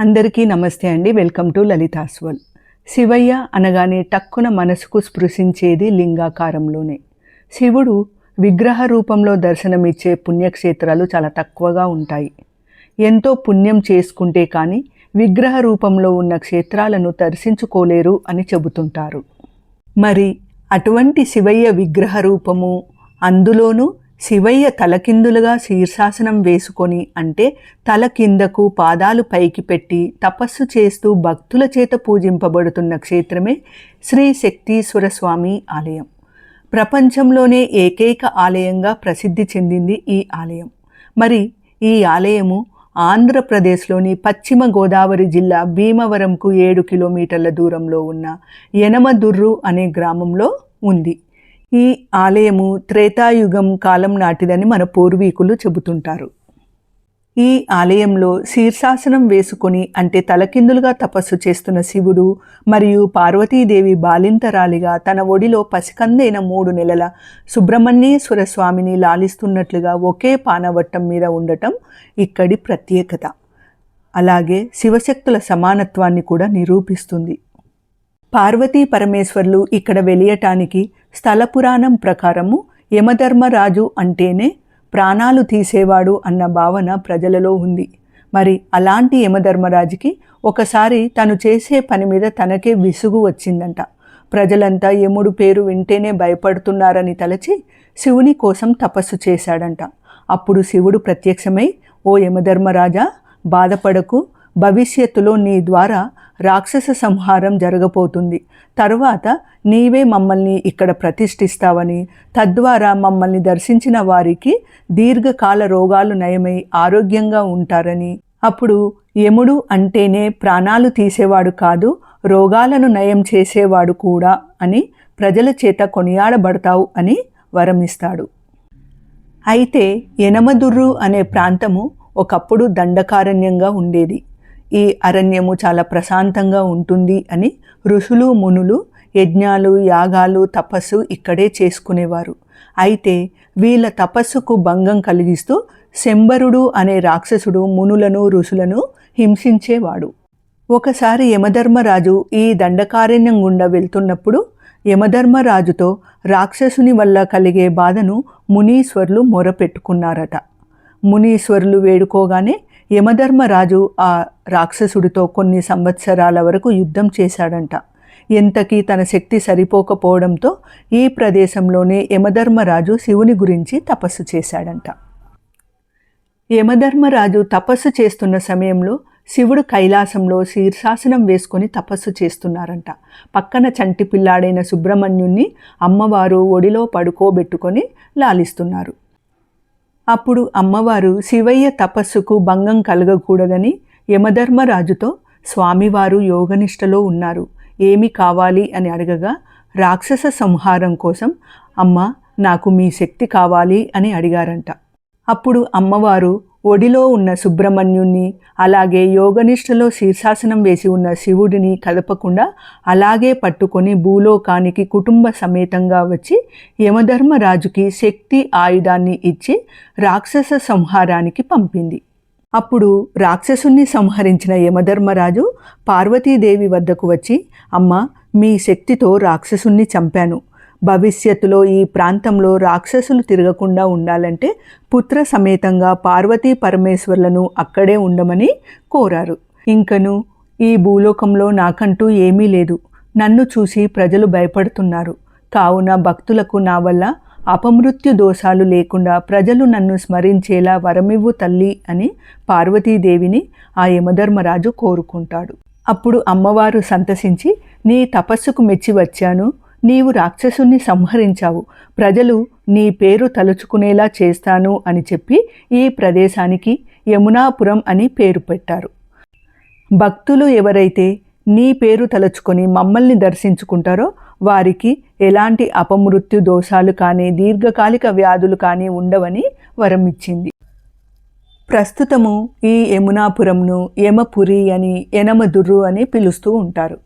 అందరికీ నమస్తే అండి. వెల్కమ్ టు లలితాస్వల్ శివయ్య అనగానే టక్కున మనసుకు స్పృశించేది లింగాకారంలోనే. శివుడు విగ్రహ రూపంలో దర్శనమిచ్చే పుణ్యక్షేత్రాలు చాలా తక్కువగా ఉంటాయి. ఎంతో పుణ్యం చేసుకుంటే కానీ విగ్రహ రూపంలో ఉన్న క్షేత్రాలను దర్శించుకోలేరు అని చెబుతుంటారు. మరి అటువంటి శివయ్య విగ్రహ రూపము అందులోనూ శివయ్య తలకిందులుగా శీర్షాసనం వేసుకొని అంటే తల కిందకు పాదాలు పైకి పెట్టి తపస్సు చేస్తూ భక్తుల చేత పూజింపబడుతున్న క్షేత్రమే శ్రీ శక్తీశ్వర స్వామి ఆలయం. ప్రపంచంలోనే ఏకైక ఆలయంగా ప్రసిద్ధి చెందింది ఈ ఆలయం. మరి ఈ ఆలయము ఆంధ్రప్రదేశ్లోని పశ్చిమ గోదావరి జిల్లా భీమవరంకు ఏడు కిలోమీటర్ల దూరంలో ఉన్న యనమదుర్రు అనే గ్రామంలో ఉంది. ఈ ఆలయము త్రేతాయుగం కాలం నాటిదని మన పూర్వీకులు చెబుతుంటారు. ఈ ఆలయంలో శీర్షాసనం వేసుకొని అంటే తలకిందులుగా తపస్సు చేస్తున్న శివుడు మరియు పార్వతీదేవి బాలింతరాలిగా తన ఒడిలో పసికందైన మూడు నెలల సుబ్రహ్మణ్యేశ్వర స్వామిని లాలిస్తున్నట్లుగా ఒకే పానవట్టం మీద ఉండటం ఇక్కడి ప్రత్యేకత. అలాగే శివశక్తుల సమానత్వాన్ని కూడా నిరూపిస్తుంది. పార్వతీ పరమేశ్వర్లు ఇక్కడ వెలియటానికి స్థల పురాణం ప్రకారము యమధర్మరాజు అంటేనే ప్రాణాలు తీసేవాడు అన్న భావన ప్రజలలో ఉంది. మరి అలాంటి యమధర్మరాజుకి ఒకసారి తను చేసే పని మీద తనకే విసుగు వచ్చిందంట. ప్రజలంతా యముడు పేరు వింటేనే భయపడుతున్నారని తలచి శివుని కోసం తపస్సు చేశాడంట. అప్పుడు శివుడు ప్రత్యక్షమై ఓ యమధర్మరాజా బాధపడకు. భవిష్యత్తులో నీ ద్వారా రాక్షస సంహారం జరగబోతుంది. తరువాత నీవే మమ్మల్ని ఇక్కడ ప్రతిష్ఠిస్తావని తద్వారా మమ్మల్ని దర్శించిన వారికి దీర్ఘకాల రోగాలు నయమై ఆరోగ్యంగా ఉంటారని. అప్పుడు యముడు అంటేనే ప్రాణాలు తీసేవాడు కాదు రోగాలను నయం చేసేవాడు కూడా అని ప్రజల చేత కొనియాడబడతావు అని వరమిస్తాడు. అయితే యనమదుర్రు అనే ప్రాంతము ఒకప్పుడు దండకారణ్యంగా ఉండేది. ఈ అరణ్యము చాలా ప్రశాంతంగా ఉంటుంది అని ఋషులు మునులు యజ్ఞాలు యాగాలు తపస్సు ఇక్కడే చేసుకునేవారు. అయితే వీళ్ళ తపస్సుకు భంగం కలిగిస్తూ శంబరుడు అనే రాక్షసుడు మునులను ఋషులను హింసించేవాడు. ఒకసారి యమధర్మరాజు ఈ దండకారణ్యం గుండా వెళ్తున్నప్పుడు యమధర్మరాజుతో రాక్షసుని వల్ల కలిగే బాధను మునీశ్వర్లు మొరపెట్టుకున్నారట. మునీశ్వరులు వేడుకోగానే యమధర్మరాజు ఆ రాక్షసుడితో కొన్ని సంవత్సరాల వరకు యుద్ధం చేశాడంట. ఎంతకీ తన శక్తి సరిపోకపోవడంతో ఈ ప్రదేశంలోనే యమధర్మరాజు శివుని గురించి తపస్సు చేశాడంట. యమధర్మరాజు తపస్సు చేస్తున్న సమయంలో శివుడు కైలాసంలో శీర్షాసనం వేసుకొని తపస్సు చేస్తున్నారంట. పక్కన చంటి పిల్లాడైన సుబ్రహ్మణ్యుణ్ణి అమ్మవారు ఒడిలో పడుకోబెట్టుకొని లాలిస్తున్నారు. అప్పుడు అమ్మవారు శివయ్య తపస్సుకు భంగం కలగకూడదని యమధర్మరాజుతో స్వామివారు యోగనిష్టలో ఉన్నారు. ఏమి కావాలి అని అడగగా రాక్షస సంహారం కోసం అమ్మ నాకు మీ శక్తి కావాలి అని అడిగారంట. అప్పుడు అమ్మవారు ఒడిలో ఉన్న సుబ్రహ్మణ్యుణ్ణి అలాగే యోగనిష్టలో శీర్షాసనం వేసి ఉన్న శివుడిని కదపకుండా అలాగే పట్టుకొని భూలోకానికి కుటుంబ సమేతంగా వచ్చి యమధర్మరాజుకి శక్తి ఆయుధాన్ని ఇచ్చి రాక్షస సంహారానికి పంపింది. అప్పుడు రాక్షసుణ్ణి సంహరించిన యమధర్మరాజు పార్వతీదేవి వద్దకు వచ్చి అమ్మ మీ శక్తితో రాక్షసుణ్ణి చంపాను. భవిష్యత్తులో ఈ ప్రాంతంలో రాక్షసులు తిరగకుండా ఉండాలంటే పుత్ర సమేతంగా పార్వతీ పరమేశ్వర్లను అక్కడే ఉండమని కోరారు. ఇంకను ఈ భూలోకంలో నాకంటూ ఏమీ లేదు. నన్ను చూసి ప్రజలు భయపడుతున్నారు. కావున భక్తులకు నా వల్ల అపమృత్యు దోషాలు లేకుండా ప్రజలు నన్ను స్మరించేలా వరమివ్వు తల్లి అని పార్వతీదేవిని ఆ యమధర్మరాజు కోరుకుంటాడు. అప్పుడు అమ్మవారు సంతసించి నీ తపస్సుకు మెచ్చి వచ్చాను. నీవు రాక్షసుని సంహరించావు. ప్రజలు నీ పేరు తలుచుకునేలా చేస్తాను అని చెప్పి ఈ ప్రదేశానికి యమునాపురం అని పేరు పెట్టారు. భక్తులు ఎవరైతే నీ పేరు తలుచుకొని మమ్మల్ని దర్శించుకుంటారో వారికి ఎలాంటి అపమృత్యు దోషాలు కానీ దీర్ఘకాలిక వ్యాధులు కానీ ఉండవని వరం ఇచ్చింది. ప్రస్తుతము ఈ యమునాపురంను యమపురి అని యనమదుర్రు అని పిలుస్తూ ఉంటారు.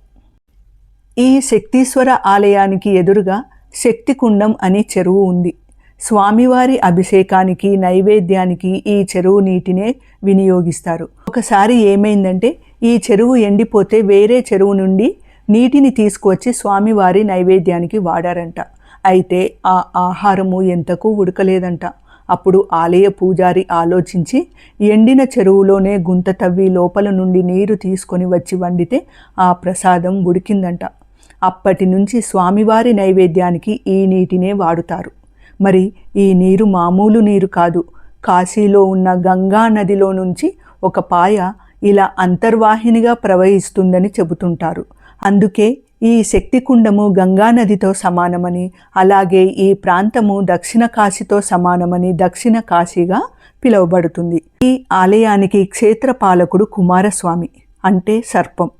ఈ శక్తీశ్వర ఆలయానికి ఎదురుగా శక్తికుండం అనే చెరువు ఉంది. స్వామివారి అభిషేకానికి నైవేద్యానికి ఈ చెరువు నీటినే వినియోగిస్తారు. ఒకసారి ఏమైందంటే ఈ చెరువు ఎండిపోతే వేరే చెరువు నుండి నీటిని తీసుకువచ్చి స్వామివారి నైవేద్యానికి వాడారంట. అయితే ఆ ఆహారము ఎంతకు ఉడకలేదంట. అప్పుడు ఆలయ పూజారి ఆలోచించి ఎండిన చెరువులోనే గుంత తవ్వి లోపల నుండి నీరు తీసుకొని వచ్చి వండితే ఆ ప్రసాదం ఉడికిందంట. అప్పటి నుంచి స్వామివారి నైవేద్యానికి ఈ నీటినే వాడుతారు. మరి ఈ నీరు మామూలు నీరు కాదు. కాశీలో ఉన్న గంగా నదిలో నుంచి ఒక పాయ ఇలా అంతర్వాహినిగా ప్రవహిస్తుందని చెబుతుంటారు. అందుకే ఈ శక్తికుండము గంగా నదితో సమానమని అలాగే ఈ ప్రాంతము దక్షిణ కాశీతో సమానమని దక్షిణ కాశీగా పిలువబడుతుంది. ఈ ఆలయానికి క్షేత్రపాలకుడు కుమారస్వామి అంటే సర్పం.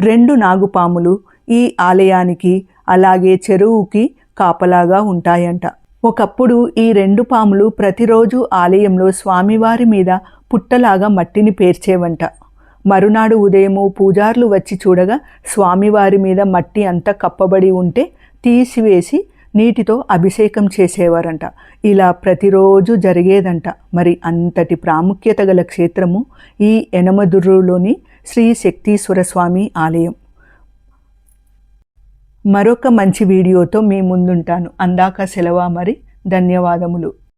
రెండు నాగుపాములు ఈ ఆలయానికి అలాగే చెరువుకి కాపలాగా ఉంటాయంట. ఒకప్పుడు ఈ రెండు పాములు ప్రతిరోజు ఆలయంలో స్వామివారి మీద పుట్టలాగా మట్టిని పేర్చేవంట. మరునాడు ఉదయము పూజార్లు వచ్చి చూడగా స్వామివారి మీద మట్టి అంతా కప్పబడి ఉంటే తీసివేసి నీటితో అభిషేకం చేసేవారంట. ఇలా ప్రతిరోజు జరిగేదంట. మరి అంతటి ప్రాముఖ్యత గల క్షేత్రము ఈ ఎనమదుర్రులోని శ్రీ శక్తీశ్వర స్వామి ఆలయం. మరొక మంచి వీడియోతో మీ ముందుంటాను. అందాక సెలవా మరి? ధన్యవాదములు.